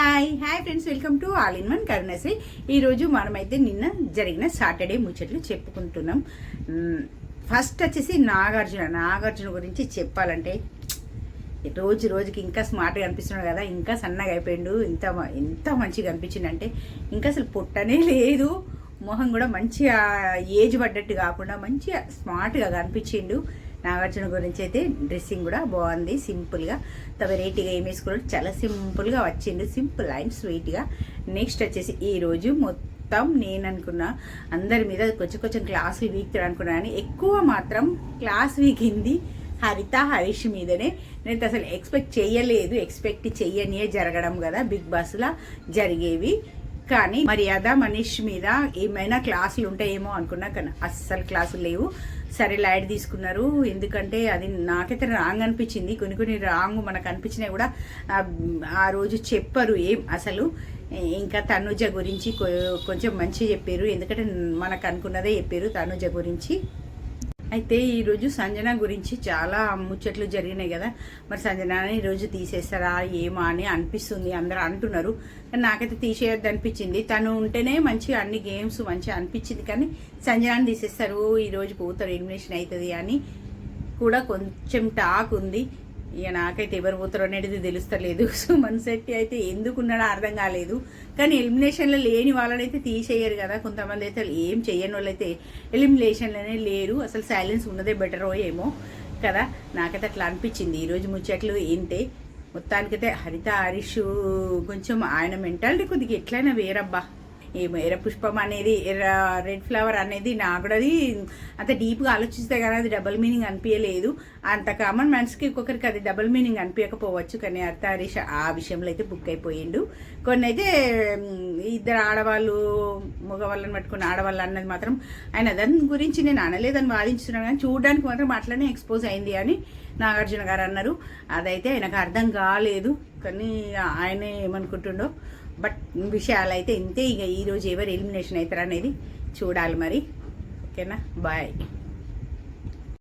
Hi. Hi friends welcome to all in one Karunasri. ఈరోజు మనమైతే నిన్న జరిగిన సాటర్డే ముచ్చట్లు చెప్పుకుంటున్నాం. ఫస్ట్ వచ్చేసి నాగార్జున. నాగార్జున గురించి చెప్పాలంటే రోజు రోజుకి ఇంకా స్మార్ట్గా అనిపిస్తున్నాడు కదా. ఇంకా సన్నగా అయిపోయిండు. ఇంత మ- ఎంత మంచిగా అనిపించిందంటే ఇంకా అసలు పుట్టనే లేదు. మొహం కూడా మంచిగా ఏజ్ పడ్డట్టు కాకుండా మంచిగా స్మార్ట్గా కనిపించిండు. నాగార్జున గురించి అయితే డ్రెస్సింగ్ కూడా బాగుంది సింపుల్గా త వెరైటీగా ఏం వేసుకోవడం చాలా సింపుల్గా వచ్చిండు సింపుల్ అండ్ స్వీట్గా నెక్స్ట్ వచ్చేసి ఈ రోజు మొత్తం నేను అనుకున్నా అందరి మీద కొంచెం కొంచెం క్లాసులు వీక్తాడు అనుకున్నా కానీ ఎక్కువ మాత్రం క్లాస్ వీకింది హరిత హరీష్ మీదనే. నేను అసలు ఎక్స్పెక్ట్ చేయలేదు ఎక్స్పెక్ట్ చెయ్యనియే జరగడం కదా బిగ్ బాస్లో జరిగేవి. కానీ మర్యాద మనీష్ మీద ఏమైనా క్లాసులు ఉంటాయేమో అనుకున్నా కానీ అస్సలు క్లాసులు లేవు. సరే లైట్ తీసుకున్నారు. ఎందుకంటే అది నాకైతే రాంగ్ అనిపించింది. కొన్ని కొన్ని రాంగ్ మనకు అనిపించినా కూడా ఆ- రోజు చెప్పరు ఏం అసలు. ఇంకా తనుజ గురించి కొ- కొంచెం మంచి చెప్పారు. ఎందుకంటే మనకు అనుకున్నదే చెప్పారు తనుజ గురించి. అయితే ఈరోజు సంజన గురించి చాలా ముచ్చట్లు జరిగినాయి కదా. మరి సంజనాని ఈరోజు తీసేస్తారా ఏమా అని అనిపిస్తుంది. అందరూ అంటున్నారు. కానీ నాకైతే తీసేయొద్దు అనిపించింది. తను ఉంటేనే మంచిగా అన్ని గేమ్స్ మంచిగా అనిపించింది. కానీ సంజనాని తీసేస్తారు. ఈరోజు పోతారు ఎలిమినేషన్ అవుతుంది అని కూడా కొంచెం టాక్ ఉంది. ఇక నాకైతే ఎవరు పోతారో అనేది తెలుస్తలేదు. సో మన శెట్టి అయితే ఎందుకున్నాడో అర్థం కాలేదు. కానీ ఎలిమినేషన్లో లేని వాళ్ళనైతే తీసేయరు కదా. కొంతమంది అయితే ఏం చేయని వాళ్ళైతే ఎలిమినేషన్లోనే లేరు. అసలు సైలెన్స్ ఉన్నదే బెటరో ఏమో కదా. నాకైతే అట్లా అనిపించింది. ఈరోజు ముచ్చట్లు ఏంటే మొత్తానికైతే హరిత హరీష్ కొంచెం ఆయన మెంటాలిటీ కొద్దిగా ఎట్లయినా వేరబ్బా. ఈ ఎర్ర పుష్పం అనేది ఎర్ర రెడ్ ఫ్లవర్ అనేది నాకు కూడా అది అంత డీప్గా ఆలోచిస్తే కానీ అది డబుల్ మీనింగ్ అనిపించలేదు అంత కామన్ మ్యాన్స్కి ఒక్కొక్కరికి అది డబుల్ మీనింగ్ అనిపించకపోవచ్చు కానీ అర్థ హరీష్ ఆ విషయంలో అయితే బుక్ అయిపోయిండు. కొన్ని అయితే ఇద్దరు ఆడవాళ్ళు మగవాళ్ళని పట్టుకుని ఆడవాళ్ళు అన్నది మాత్రం ఆయన దాని గురించి నేను అనలేదని వాదించుతున్నాను కానీ చూడడానికి మాత్రం అట్లనే ఎక్స్పోజ్ అయింది అని నాగార్జున గారు అన్నారు. అదైతే ఆయనకు అర్థం కాలేదు కానీ ఆయనే ఏమనుకుంటుండో. బట్ విషయాలు అయితే ఇంతే ఇక ఈరోజు ఎవరు ఎలిమినేషన్ అవుతారు అనేది చూడాలి మరి. ఓకేనా? బాయ్